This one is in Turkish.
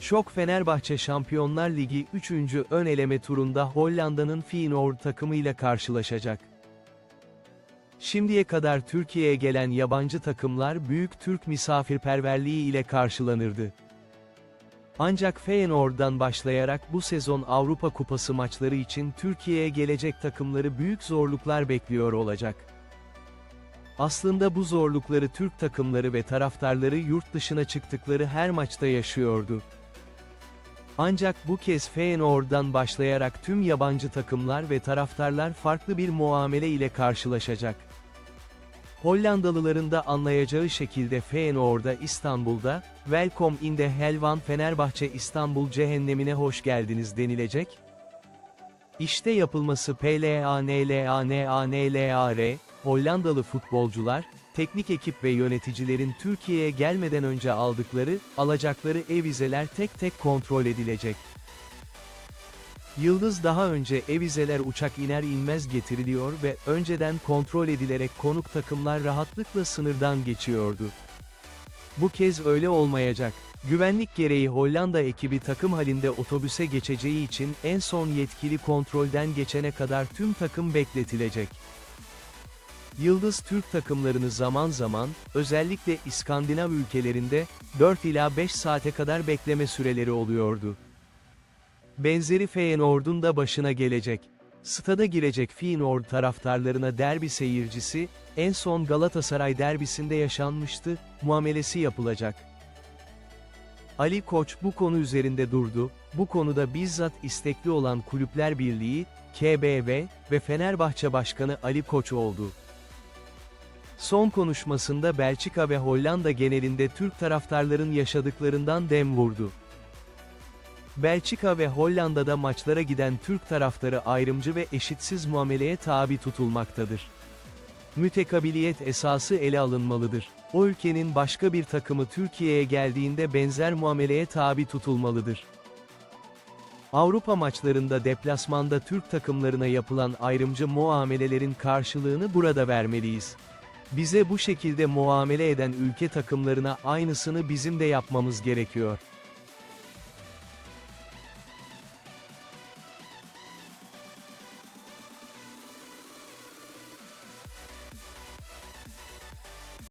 Şok Fenerbahçe Şampiyonlar Ligi 3. ön eleme turunda Hollanda'nın Feyenoord takımıyla karşılaşacak. Şimdiye kadar Türkiye'ye gelen yabancı takımlar büyük Türk misafirperverliği ile karşılanırdı. Ancak Feyenoord'dan başlayarak bu sezon Avrupa Kupası maçları için Türkiye'ye gelecek takımları büyük zorluklar bekliyor olacak. Aslında bu zorlukları Türk takımları ve taraftarları yurt dışına çıktıkları her maçta yaşıyordu. Ancak bu kez Feyenoord'dan başlayarak tüm yabancı takımlar ve taraftarlar farklı bir muamele ile karşılaşacak. Hollandalıların da anlayacağı şekilde Feyenoord'a İstanbul'da, Welcome in the Helvan Fenerbahçe İstanbul cehennemine hoş geldiniz denilecek. İşte yapılması PLANLANANLAR, Hollandalı futbolcular, teknik ekip ve yöneticilerin Türkiye'ye gelmeden önce aldıkları, alacakları e-vizeler tek tek kontrol edilecek. Yıldız daha önce e-vizeler uçak iner inmez getiriliyor ve önceden kontrol edilerek konuk takımlar rahatlıkla sınırdan geçiyordu. Bu kez öyle olmayacak. Güvenlik gereği Hollanda ekibi takım halinde otobüse geçeceği için en son yetkili kontrolden geçene kadar tüm takım bekletilecek. Yıldız Türk takımlarını zaman zaman, özellikle İskandinav ülkelerinde, 4 ila 5 saate kadar bekleme süreleri oluyordu. Benzeri Feyenoord'un da başına gelecek. Stada girecek Feyenoord taraftarlarına derbi seyircisi, en son Galatasaray derbisinde yaşanmıştı, muamelesi yapılacak. Ali Koç bu konu üzerinde durdu, bu konuda bizzat istekli olan Kulüpler Birliği, KBV ve Fenerbahçe Başkanı Ali Koç oldu. Son konuşmasında Belçika ve Hollanda genelinde Türk taraftarların yaşadıklarından dem vurdu. Belçika ve Hollanda'da maçlara giden Türk taraftarı ayrımcı ve eşitsiz muameleye tabi tutulmaktadır. Mütekabiliyet esası ele alınmalıdır. O ülkenin başka bir takımı Türkiye'ye geldiğinde benzer muameleye tabi tutulmalıdır. Avrupa maçlarında deplasmanda Türk takımlarına yapılan ayrımcı muamelelerin karşılığını burada vermeliyiz. Bize bu şekilde muamele eden ülke takımlarına aynısını bizim de yapmamız gerekiyor.